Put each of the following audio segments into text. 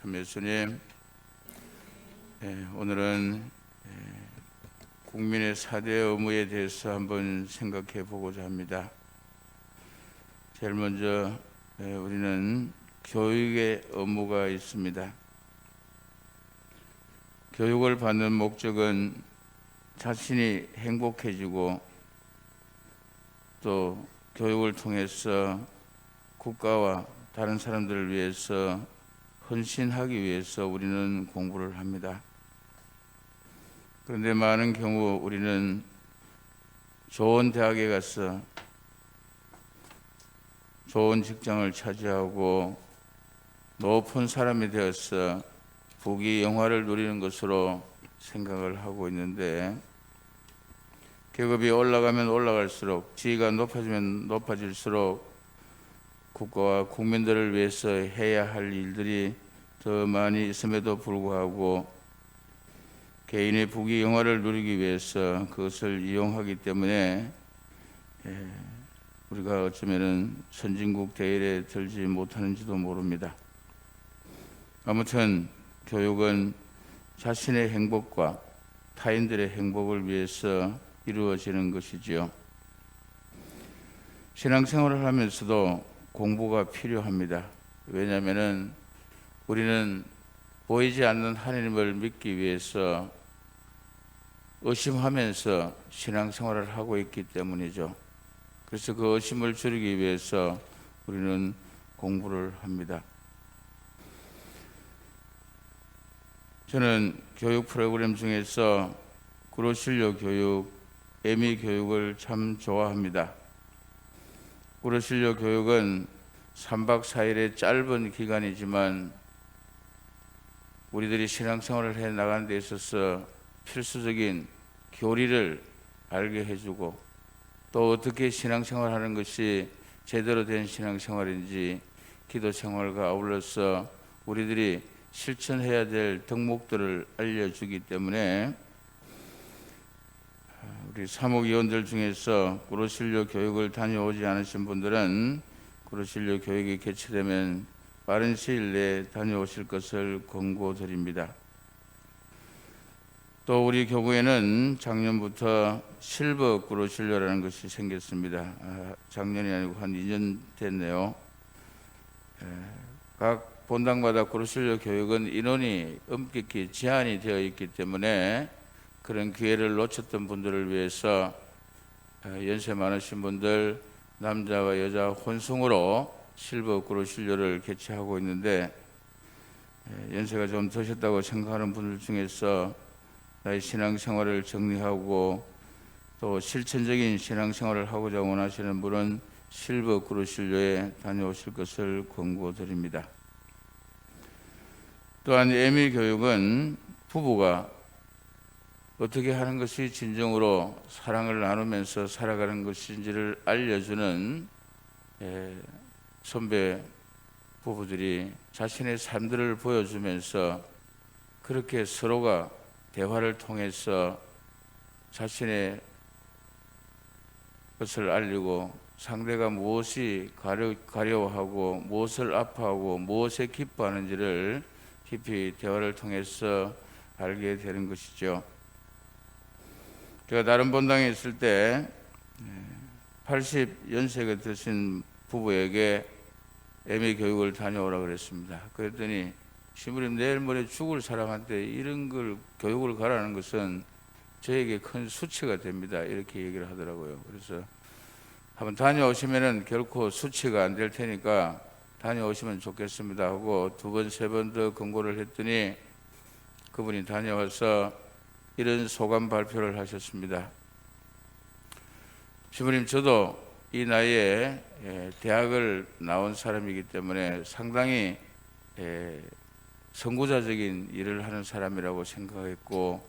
참 예수님, 예, 오늘은 예, 국민의 사대 의무에 대해서 한번 생각해 보고자 합니다. 제일 먼저 예, 우리는 교육의 의무가 있습니다. 교육을 받는 목적은 자신이 행복해지고 또 교육을 통해서 국가와 다른 사람들을 위해서 헌신하기 위해서 우리는 공부를 합니다. 그런데 많은 경우 우리는 좋은 대학에 가서 좋은 직장을 차지하고 높은 사람이 되어서 부귀 영화를 누리는 것으로 생각을 하고 있는데 계급이 올라가면 올라갈수록 지위가 높아지면 높아질수록 국가와 국민들을 위해서 해야 할 일들이 더 많이 있음에도 불구하고 개인의 부귀 영화를 누리기 위해서 그것을 이용하기 때문에 예, 우리가 어쩌면은 선진국 대열에 들지 못하는지도 모릅니다. 아무튼 교육은 자신의 행복과 타인들의 행복을 위해서 이루어지는 것이지요. 신앙생활을 하면서도 공부가 필요합니다. 왜냐하면은 우리는 보이지 않는 하나님을 믿기 위해서 의심하면서 신앙생활을 하고 있기 때문이죠. 그래서 그 의심을 줄이기 위해서 우리는 공부를 합니다. 저는 교육 프로그램 중에서 구로실료 교육, 에미 교육을 참 좋아합니다. 구로실료 교육은 3박 4일의 짧은 기간이지만 우리들이 신앙생활을 해 나가는 데 있어서 필수적인 교리를 알게 해주고 또 어떻게 신앙생활 하는 것이 제대로 된 신앙생활인지 기도생활과 아울러서 우리들이 실천해야 될 덕목들을 알려주기 때문에 우리 사목위원들 중에서 구로실료 교육을 다녀오지 않으신 분들은 구로실료 교육이 개최되면 빠른 시일 내에 다녀오실 것을 권고드립니다. 또 우리 교구에는 작년부터 실버 구로실료라는 것이 생겼습니다. 아, 작년이 아니고 한 2년 됐네요. 에, 각 본당마다 구로실료 교육은 인원이 엄격히 제한이 되어 있기 때문에 그런 기회를 놓쳤던 분들을 위해서 어, 연세 많으신 분들 남자와 여자 혼성으로 실버 구로실료를 개최하고 있는데 에, 연세가 좀 드셨다고 생각하는 분들 중에서 나의 신앙생활을 정리하고 또 실천적인 신앙생활을 하고자 원하시는 분은 실버 구로실료에 다녀오실 것을 권고드립니다. 또한 예미 교육은 부부가 어떻게 하는 것이 진정으로 사랑을 나누면서 살아가는 것인지를 알려주는 예, 선배 부부들이 자신의 삶들을 보여주면서 그렇게 서로가 대화를 통해서 자신의 것을 알리고 상대가 무엇이 가려, 가려워하고 무엇을 아파하고 무엇에 기뻐하는지를 깊이 대화를 통해서 알게 되는 것이죠. 제가 다른 본당에 있을 때 80연세가 되신 부부에게 애미 교육을 다녀오라 그랬습니다. 그랬더니 시부님 내일 모레 죽을 사람한테 이런 걸 교육을 가라는 것은 저에게 큰 수치가 됩니다. 이렇게 얘기를 하더라고요. 그래서 한번 다녀오시면은 결코 수치가 안 될 테니까 다녀오시면 좋겠습니다 하고 두 번, 세 번 더 권고를 했더니 그분이 다녀와서 이런 소감 발표를 하셨습니다. 주부님 저도 이 나이에 예, 대학을 나온 사람이기 때문에 상당히 예, 선구자적인 일을 하는 사람이라고 생각했고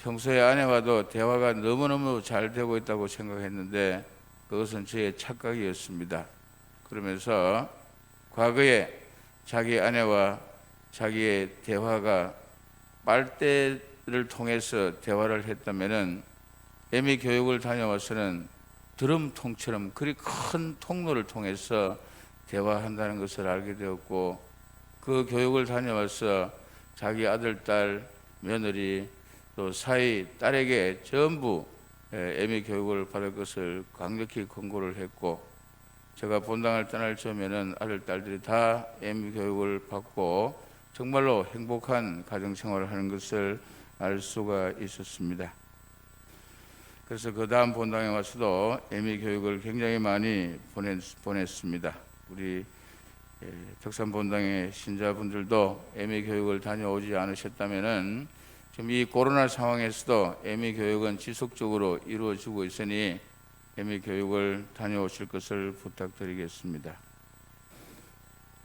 평소에 아내와도 대화가 너무너무 잘 되고 있다고 생각했는데 그것은 저의 착각이었습니다. 그러면서 과거에 자기 아내와 자기의 대화가 빨대 를 통해서 대화를 했다면은 애미 교육을 다녀와서는 드럼통처럼 그리 큰 통로를 통해서 대화한다는 것을 알게 되었고 그 교육을 다녀와서 자기 아들, 딸, 며느리 또 사위, 딸에게 전부 예, 애미 교육을 받을 것을 강력히 권고를 했고 제가 본당을 떠날 즈음에는 아들, 딸들이 다 애미 교육을 받고 정말로 행복한 가정 생활을 하는 것을 알 수가 있었습니다. 그래서 그 다음 본당에 와서도 애미 교육을 굉장히 많이 보냈, 보냈습니다. 우리 예, 덕산 본당의 신자분들도 애미 교육을 다녀오지 않으셨다면은 지금 이 코로나 상황에서도 애미 교육은 지속적으로 이루어지고 있으니 애미 교육을 다녀오실 것을 부탁드리겠습니다.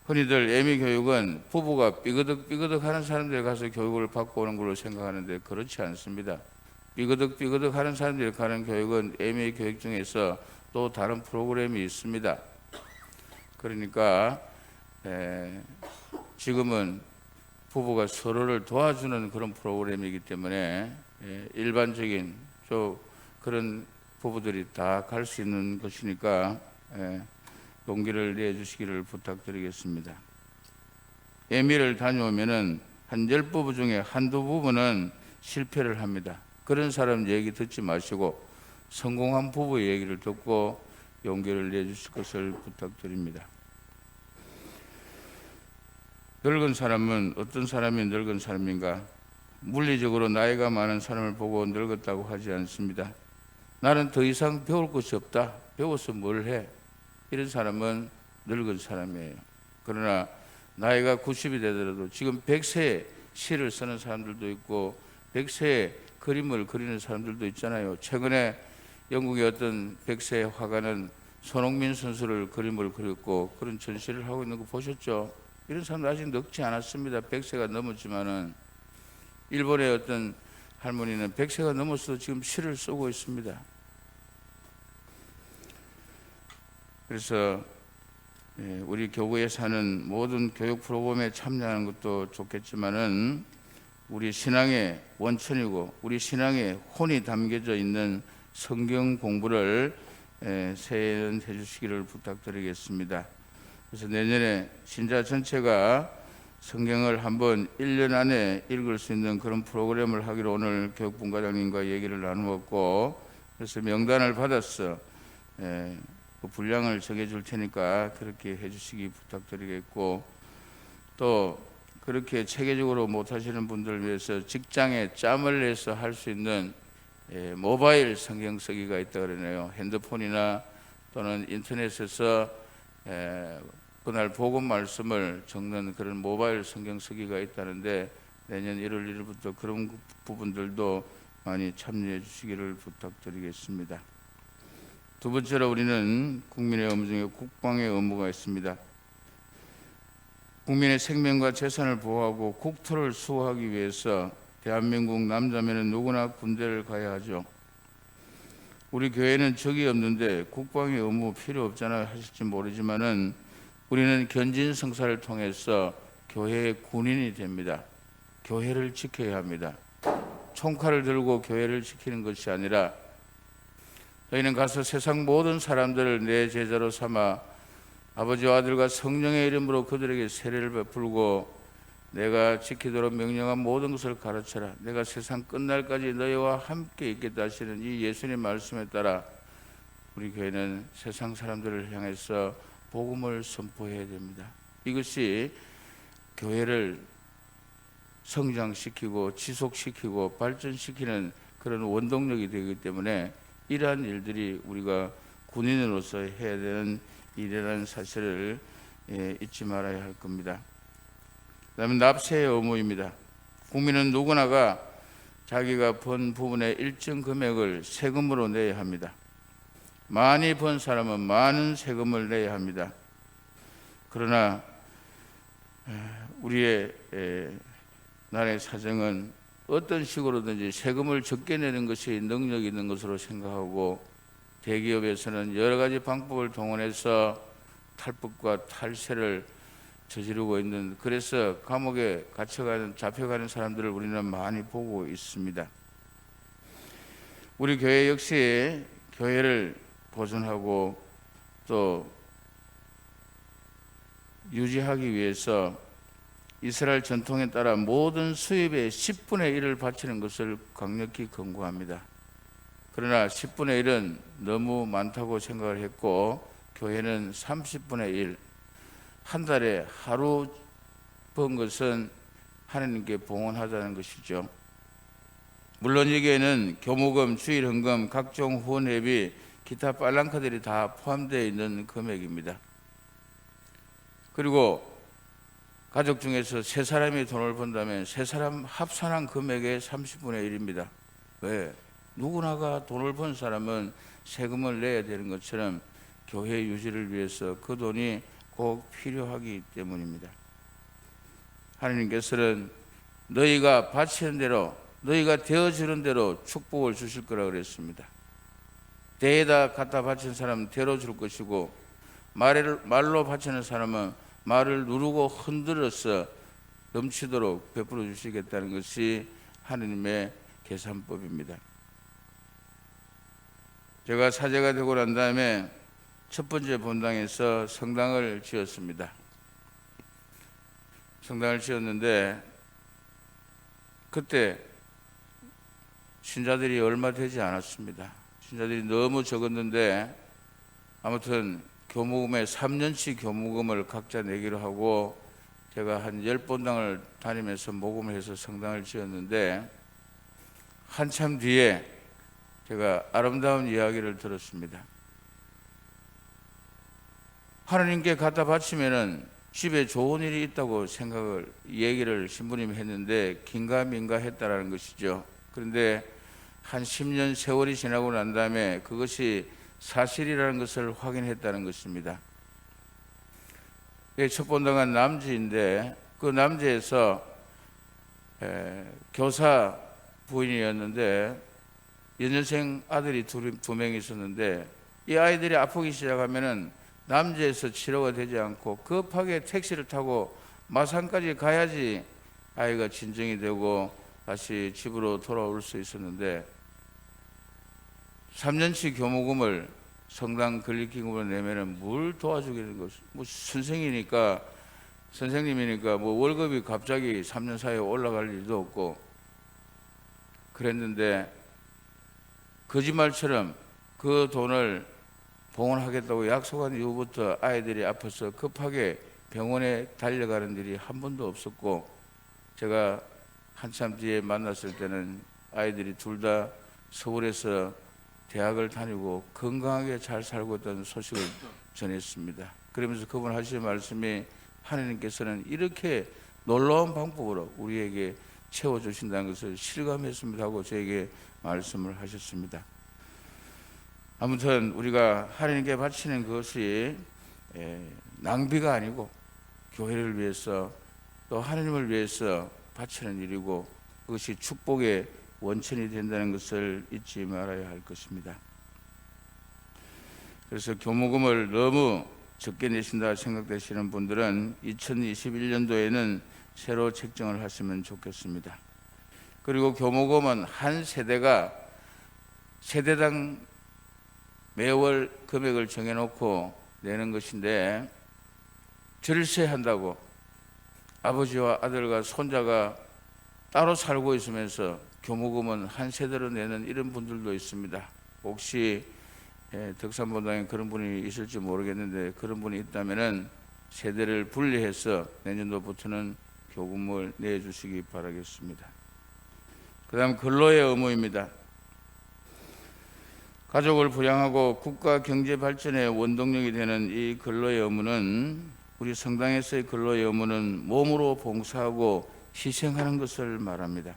흔히들 애미 교육은 부부가 삐그덕 삐그덕 하는 사람들이 가서 교육을 받고 오는 걸로 생각하는데 그렇지 않습니다. 삐그덕 삐그덕 하는 사람들이 가는 교육은 애미 교육 중에서 또 다른 프로그램이 있습니다. 그러니까 에, 지금은 부부가 서로를 도와주는 그런 프로그램이기 때문에 에, 일반적인 저 그런 부부들이 다 갈 수 있는 것이니까 에, 용기를 내주시기를 부탁드리겠습니다. 예미를 다녀오면은 한 열 부부 중에 한두 부부는 실패를 합니다. 그런 사람 얘기 듣지 마시고 성공한 부부의 얘기를 듣고 용기를 내주실 것을 부탁드립니다. 늙은 사람은 어떤 사람이 늙은 사람인가? 물리적으로 나이가 많은 사람을 보고 늙었다고 하지 않습니다. 나는 더 이상 배울 것이 없다. 배워서 뭘 해? 이런 사람은 늙은 사람이에요. 그러나 나이가 90이 되더라도 지금 100세에 시를 쓰는 사람들도 있고 100세에 그림을 그리는 사람들도 있잖아요. 최근에 영국의 어떤 100세 화가는 손흥민 선수를 그림을 그렸고 그런 전시를 하고 있는 거 보셨죠? 이런 사람들 아직 늙지 않았습니다. 100세가 넘었지만은 일본의 어떤 할머니는 100세가 넘어서도 지금 시를 쓰고 있습니다. 그래서 예, 우리 교구에 사는 모든 교육 프로그램에 참여하는 것도 좋겠지만은 우리 신앙의 원천이고 우리 신앙의 혼이 담겨져 있는 성경 공부를 예, 세연 해주시기를 부탁드리겠습니다. 그래서 내년에 신자 전체가 성경을 한번 1년 안에 읽을 수 있는 그런 프로그램을 하기로 오늘 교육분과장님과 얘기를 나누었고 그래서 명단을 받았어. 예, 그 분량을 정해줄 테니까 그렇게 해주시기 부탁드리겠고 또 그렇게 체계적으로 못하시는 분들 위해서 직장에 짬을 내서 할 수 있는 예, 모바일 성경 쓰기가 있다 그러네요. 핸드폰이나 또는 인터넷에서 예, 그날 복음 말씀을 적는 그런 모바일 성경 쓰기가 있다는데 내년 1월 1일부터 그런 부분들도 많이 참여해 주시기를 부탁드리겠습니다. 두 번째로 우리는 국민의 업무 중에 국방의 업무가 있습니다. 국민의 생명과 재산을 보호하고 국토를 수호하기 위해서 대한민국 남자면은 누구나 군대를 가야 하죠. 우리 교회는 적이 없는데 국방의 의무 필요 없잖아요 하실지 모르지만은 우리는 견진 성사를 통해서 교회의 군인이 됩니다. 교회를 지켜야 합니다. 총칼을 들고 교회를 지키는 것이 아니라 너희는 가서 세상 모든 사람들을 내 제자로 삼아 아버지와 아들과 성령의 이름으로 그들에게 세례를 베풀고 내가 지키도록 명령한 모든 것을 가르쳐라. 내가 세상 끝날까지 너희와 함께 있겠다 하시는 이 예수님 말씀에 따라 우리 교회는 세상 사람들을 향해서 복음을 선포해야 됩니다. 이것이 교회를 성장시키고 지속시키고 발전시키는 그런 원동력이 되기 때문에 이러한 일들이 우리가 군인으로서 해야 되는 일이라는 사실을 예, 잊지 말아야 할 겁니다. 그다음에 납세의 의무입니다. 국민은 누구나가 자기가 번 부분의 일정 금액을 세금으로 내야 합니다. 많이 번 사람은 많은 세금을 내야 합니다. 그러나 우리의 나라의 사정은 어떤 식으로든지 세금을 적게 내는 것이 능력 있는 것으로 생각하고 대기업에서는 여러 가지 방법을 동원해서 탈법과 탈세를 저지르고 있는 그래서 감옥에 갇혀가는 잡혀가는 사람들을 우리는 많이 보고 있습니다. 우리 교회 역시 교회를 보존하고 또 유지하기 위해서 이스라엘 전통에 따라 모든 수입의 10분의 1을 바치는 것을 강력히 권고합니다. 그러나 10분의 1은 너무 많다고 생각을 했고 교회는 30분의 1, 한 달에 하루 번 것은 하나님께 봉헌하자는 것이죠. 물론 여기에는 교무금, 주일 헌금, 각종 후원 회비, 기타 빨랑카들이 다 포함되어 있는 금액입니다. 그리고 가족 중에서 세 사람이 돈을 번다면 세 사람 합산한 금액의 30분의 1입니다. 왜? 누구나가 돈을 번 사람은 세금을 내야 되는 것처럼 교회 유지를 위해서 그 돈이 꼭 필요하기 때문입니다. 하나님께서는 너희가 바치는 대로 너희가 되어지는 대로 축복을 주실 거라 그랬습니다. 대에다 갖다 바친 사람은 대로 줄 것이고 말로 바치는 사람은 말을 누르고 흔들어서 넘치도록 베풀어 주시겠다는 것이 하느님의 계산법입니다. 제가 사제가 되고 난 다음에 첫 번째 본당에서 성당을 지었습니다. 성당을 지었는데 그때 신자들이 얼마 되지 않았습니다. 신자들이 너무 적었는데 아무튼 교무금에 3년치 교무금을 각자 내기로 하고 제가 한 10본당을 다니면서 모금을 해서 성당을 지었는데 한참 뒤에 제가 아름다운 이야기를 들었습니다. 하나님께 갖다 바치면은 집에 좋은 일이 있다고 생각을 얘기를 신부님이 했는데 긴가민가 했다라는 것이죠. 그런데 한 10년 세월이 지나고 난 다음에 그것이 사실이라는 것을 확인했다는 것입니다. 예, 첫 본당은 남주인데 그 남주에서 에, 교사 부인이었는데 연년생 아들이 두, 두명 있었는데 이 아이들이 아프기 시작하면은 남주에서 치료가 되지 않고 급하게 택시를 타고 마산까지 가야지 아이가 진정이 되고 다시 집으로 돌아올 수 있었는데 3년치 교무금을 성당 건립기금으로 내면은 뭘 도와주겠는 것? 뭐 선생이니까 선생님이니까 뭐 월급이 갑자기 3년 사이에 올라갈 일도 없고 그랬는데 거짓말처럼 그 돈을 봉헌하겠다고 약속한 이후부터 아이들이 아파서 급하게 병원에 달려가는 일이 한 번도 없었고 제가 한참 뒤에 만났을 때는 아이들이 둘 다 서울에서 대학을 다니고 건강하게 잘 살고 있다는 소식을 전했습니다. 그러면서 그분 하신 말씀이 하나님께서는 이렇게 놀라운 방법으로 우리에게 채워주신다는 것을 실감했습니다 하고 저에게 말씀을 하셨습니다. 아무튼 우리가 하나님께 바치는 것이 에, 낭비가 아니고 교회를 위해서 또 하나님을 위해서 바치는 일이고 그것이 축복의 원천이 된다는 것을 잊지 말아야 할 것입니다. 그래서 교무금을 너무 적게 내신다 생각되시는 분들은 2021년도에는 새로 책정을 하시면 좋겠습니다. 그리고 교무금은 한 세대가 세대당 매월 금액을 정해놓고 내는 것인데 절세한다고 아버지와 아들과 손자가 따로 살고 있으면서 교무금은 한 세대로 내는 이런 분들도 있습니다. 혹시 예, 덕산본당에 그런 분이 있을지 모르겠는데 그런 분이 있다면은 세대를 분리해서 내년도부터는 교금을 내주시기 바라겠습니다. 그다음 근로의 의무입니다. 가족을 부양하고 국가 경제 발전의 원동력이 되는 이 근로의 의무는 우리 성당에서의 근로의 의무는 몸으로 봉사하고 희생하는 것을 말합니다.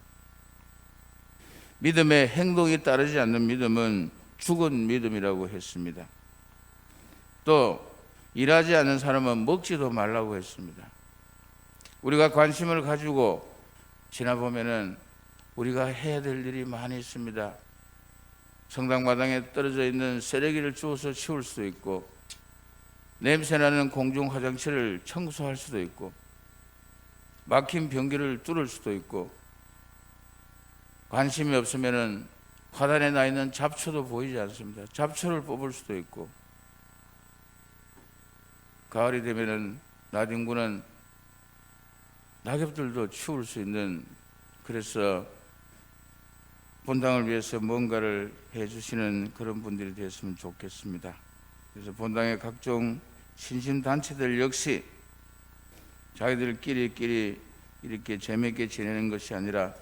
믿음의 행동이 따르지 않는 믿음은 죽은 믿음이라고 했습니다. 또 일하지 않는 사람은 먹지도 말라고 했습니다. 우리가 관심을 가지고 지나보면은 우리가 해야 될 일이 많이 있습니다. 성당 마당에 떨어져 있는 쓰레기를 주워서 치울 수도 있고 냄새나는 공중 화장실을 청소할 수도 있고 막힌 변기를 뚫을 수도 있고 관심이 없으면은 화단에 나 있는 잡초도 보이지 않습니다. 잡초를 뽑을 수도 있고 가을이 되면은 나딘구는 낙엽들도 추울 수 있는 그래서 본당을 위해서 뭔가를 해주시는 그런 분들이 됐으면 좋겠습니다. 그래서 본당의 각종 신심 단체들 역시 자기들끼리끼리 이렇게 재미있게 지내는 것이 아니라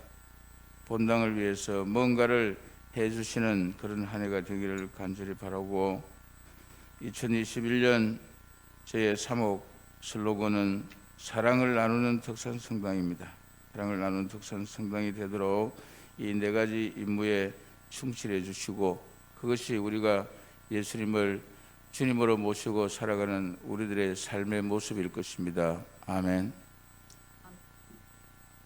본당을 위해서 뭔가를 해주시는 그런 한 해가 되기를 간절히 바라고 2021년 제 3호 슬로건은 사랑을 나누는 특산 성당입니다. 사랑을 나누는 특산 성당이 되도록 이 네 가지 임무에 충실해 주시고 그것이 우리가 예수님을 주님으로 모시고 살아가는 우리들의 삶의 모습일 것입니다. 아멘.